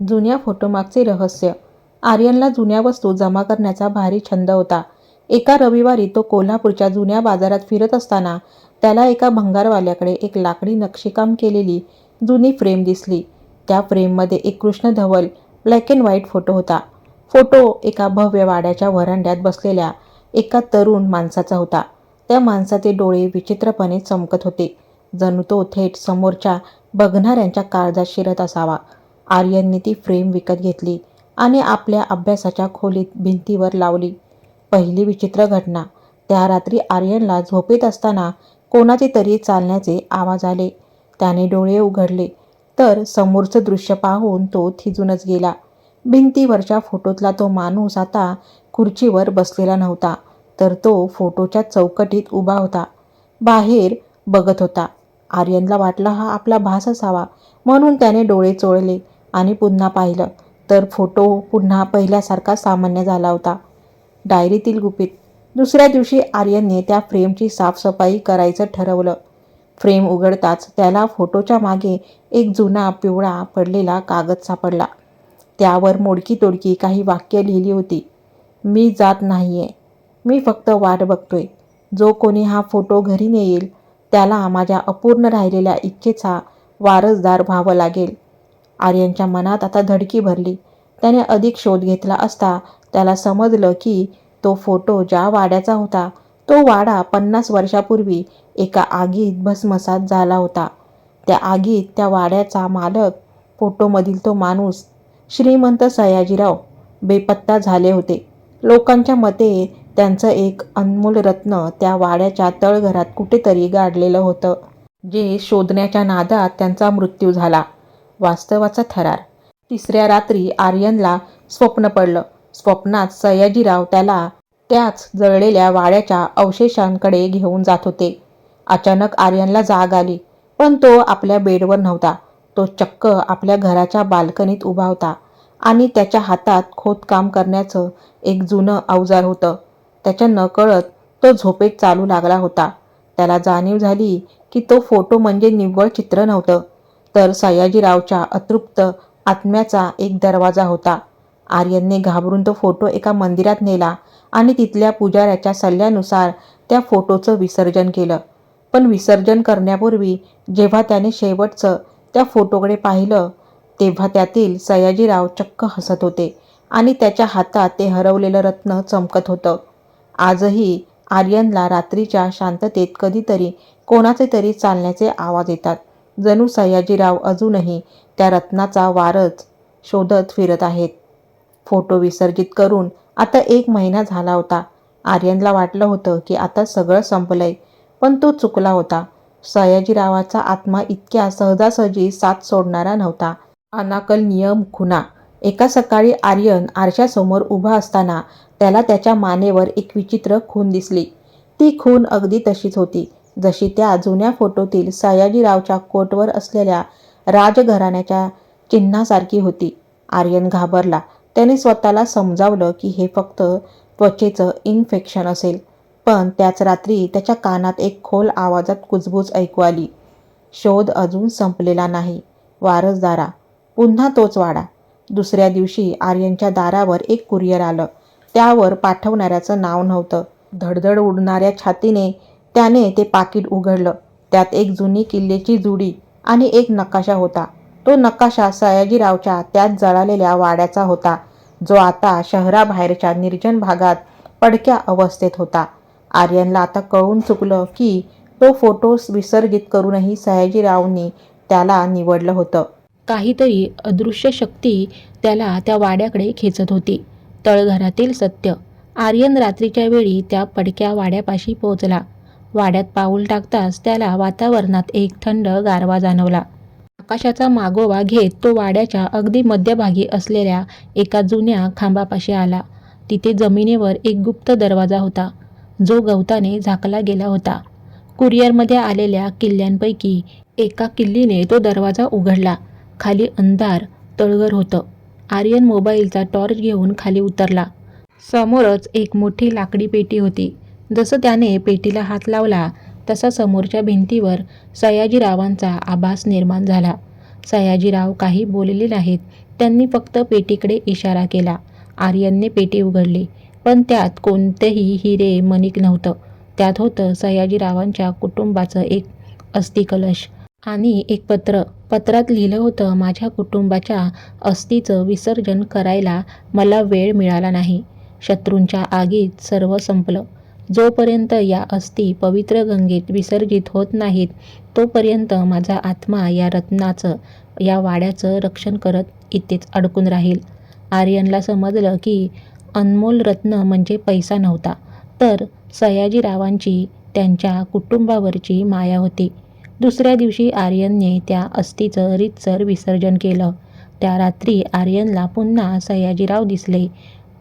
जुन्या फोटोमागचे रहस्य. आर्यनला जुन्या वस्तू जमा करण्याचा भारी छंद होता. एका रविवारी तो कोल्हापूरच्या जुन्या बाजारात फिरत असताना त्याला एका भंगारवाल्याकडे एक लाकडी नक्षीकाम केलेली जुनी फ्रेम दिसली. त्या फ्रेममध्ये एक कृष्ण धवल ब्लॅक अँड व्हाईट फोटो होता. फोटो एका भव्य वाड्याच्या व्हरांड्यात बसलेल्या एका तरुण माणसाचा होता. त्या माणसाचे डोळे विचित्रपणे चमकत होते. जणू तो थेट समोरच्या बघणाऱ्यांच्या काळजात शिरत असावा. आर्यनने ती फ्रेम विकत घेतली आणि आपल्या अभ्यासाच्या खोलीत भिंतीवर लावली. पहिली विचित्र घटना. त्या रात्री आर्यनला झोपेत असताना कोणाचे तरी चालण्याचे आवाज आले. त्याने डोळे उघडले. तर समोरचं दृश्य पाहून तो थिजूनच गेला. भिंतीवरच्या फोटोतला तो माणूस आता खुर्चीवर बसलेला नव्हता तर तो फोटोच्या चौकटीत उभा होता. बाहेर बघत होता. आर्यनला वाटला हा आपला भास असावा म्हणून त्याने डोळे चोळले. आणि पुन्हा पाहिलं तर फोटो पुन्हा पहिल्यासारखा सामान्य झाला होता. डायरीतील गुपित. दुसऱ्या दिवशी आर्यनने त्या फ्रेमची साफसफाई करायचं ठरवलं. फ्रेम उघडताच त्याला फोटोच्या मागे एक जुना पिवळा पडलेला कागद सापडला. त्यावर मोडकी तोडकी काही वाक्य लिहिली होती. मी जात नाही आहे मी फक्त वाट बघतोय. जो कोणी हा फोटो घरी नेईल त्याला माझ्या अपूर्ण राहिलेल्या इच्छेचा वारसदार व्हावं लागेल. आर्यनच्या मनात आता धडकी भरली. त्याने अधिक शोध घेतला असता त्याला समजलं की तो फोटो ज्या वाड्याचा होता तो वाडा पन्नास वर्षापूर्वी एका आगीत भस्मसात झाला होता. त्या आगीत त्या वाड्याचा मालक फोटोमधील तो माणूस श्रीमंत सयाजीराव बेपत्ता झाले होते. लोकांच्या मते त्यांचं एक अनमोल रत्न त्या वाड्याच्या तळघरात कुठेतरी गाडलेलं होतं जे शोधण्याच्या नादात त्यांचा मृत्यू झाला. वास्तवाचा थरार. तिसऱ्या रात्री आर्यनला स्वप्न पडलं. स्वप्नात सयाजीराव त्याला त्याच जळलेल्या वाड्याच्या अवशेषांकडे घेऊन जात होते. अचानक आर्यनला जाग आली पण तो आपल्या बेडवर नव्हता. तो चक्क आपल्या घराच्या बाल्कनीत उभा होता आणि त्याच्या हातात खोदकाम करण्याचं एक जुनं अवजार होतं. त्याच्या नकळत तो झोपेत चालू लागला होता. त्याला जाणीव झाली की तो फोटो म्हणजे निव्वळ चित्र नव्हतं. तर सयाजीरावच्या अतृप्त आत्म्याचा एक दरवाजा होता. आर्यनने घाबरून तो फोटो एका मंदिरात नेला आणि तिथल्या पुजाऱ्याच्या सल्ल्यानुसार त्या फोटोचं विसर्जन केलं. पण विसर्जन करण्यापूर्वी जेव्हा त्याने शेवटचं त्या फोटोकडे पाहिलं तेव्हा त्यातील सयाजीराव चक्क हसत होते आणि त्याच्या हातात ते हरवलेलं रत्न चमकत होतं. आजही आर्यनला रात्रीच्या शांततेत कधीतरी कोणाचे तरी चालण्याचे आवाज येतात. जणू सयाजीराव अजूनही त्या रत्नाचा वारच शोधत फिरत आहेत. फोटो विसर्जित करून आता एक महिना झाला होता. आर्यनला वाटलं होतं की आता सगळं संपलंय पण तो चुकला होता. सयाजीरावाचा आत्मा इतक्या सहजासहजी साथ सोडणारा नव्हता. अनाकल नियम खुना एका सकाळी आर्यन आरशासमोर उभा असताना त्याला त्याच्या मानेवर एक विचित्र खून दिसली. ती खून अगदी तशीच होती. जशी त्या जुन्या फोटोतील सयाजीरावच्या कोटवर असलेल्या राजघराण्याच्या चिन्हासारखी होती. आर्यन घाबरला. त्याने स्वतःला समजावलं की हे फक्त त्वचेचं इन्फेक्शन असेल. पण त्याच रात्री त्याच्या कानात एक खोल आवाजात कुजबूज ऐकू आली. शोध अजून संपलेला नाही. वारसदारा पुन्हा तोच वाडा. दुसऱ्या दिवशी आर्यनच्या दारावर एक कुरिअर आलं. त्यावर पाठवणाऱ्याचं नाव नव्हतं. धडधड उडणाऱ्या छातीने त्याने ते पाकिट उघडलं. त्यात एक जुनी किल्ल्याची जुडी आणि एक नकाशा होता. तो नकाशा सयाजीरावच्या त्यात जळालेल्या वाड्याचा होता जो आता शहराबाहेरच्या निर्जन भागात पडक्या अवस्थेत होता. आर्यनला आता कळून चुकलं की तो फोटोस विसर्जित करूनही सयाजीरावनी त्याला निवडलं होतं. काहीतरी अदृश्य शक्ती त्याला त्या वाड्याकडे खेचत होती. तळघरातील सत्य. आर्यन रात्रीच्या वेळी त्या पडक्या वाड्यापाशी पोहोचला. वाड्यात पाऊल टाकताच त्याला वातावरणात एक थंड गारवा जाणवला. आकाशाचा मागोवा घेत तो वाड्याच्या अगदी मध्यभागी असलेल्या एका जुन्या खांबापाशी आला. तिथे जमिनीवर एक गुप्त दरवाजा होता. जो गवताने झाकला गेला होता. कुरिअरमध्ये आलेल्या किल्ल्यांपैकी एका किल्लीने तो दरवाजा उघडला. खाली अंधार तळघर होतं. आर्यन मोबाईलचा टॉर्च घेऊन खाली उतरला. समोरच एक मोठी लाकडी पेटी होती. जसं त्याने पेटीला हात लावला तसा समोरच्या भिंतीवर सयाजीरावांचा आभास निर्माण झाला. सयाजीराव काही बोलले नाहीत. त्यांनी फक्त पेटीकडे इशारा केला. आर्यनने पेटी उघडली पण त्यात कोणतेही हिरे मणिक नव्हतं. त्यात होतं सयाजीरावांच्या कुटुंबाचं एक अस्थिकलश आणि एक पत्र. पत्रात लिहिलं होतं माझ्या कुटुंबाच्या अस्थीचं विसर्जन करायला मला वेळ मिळाला नाही. शत्रूंच्या आगीत सर्व संपलं. जोपर्यंत या अस्थी पवित्र गंगेत विसर्जित होत नाहीत तोपर्यंत माझा आत्मा या रत्नाचं या वाड्याचं रक्षण करत इथेच अडकून राहील. आर्यनला समजलं की अनमोल रत्न म्हणजे पैसा नव्हता तर सयाजीरावांची त्यांच्या कुटुंबावरची माया होती. दुसऱ्या दिवशी आर्यनने त्या अस्थीचं रीतसर विसर्जन केलं. त्या रात्री आर्यनला पुन्हा सयाजीराव दिसले.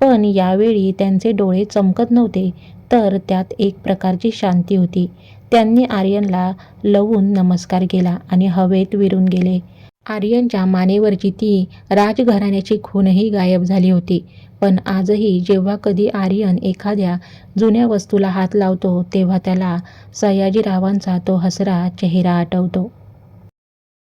पण यावेळी त्यांचे डोळे चमकत नव्हते तर त्यात एक प्रकारची शांती होती. त्यांनी आर्यनला लवून नमस्कार केला आणि हवेत विरून गेले. आर्यनच्या मानेवरची ती राजघराण्याची खूनही गायब झाली होती पण आजही जेव्हा कधी आर्यन एखाद्या जुन्या वस्तूला हात लावतो तेव्हा त्याला सयाजीरावांचा तो हसरा चेहरा आठवतो.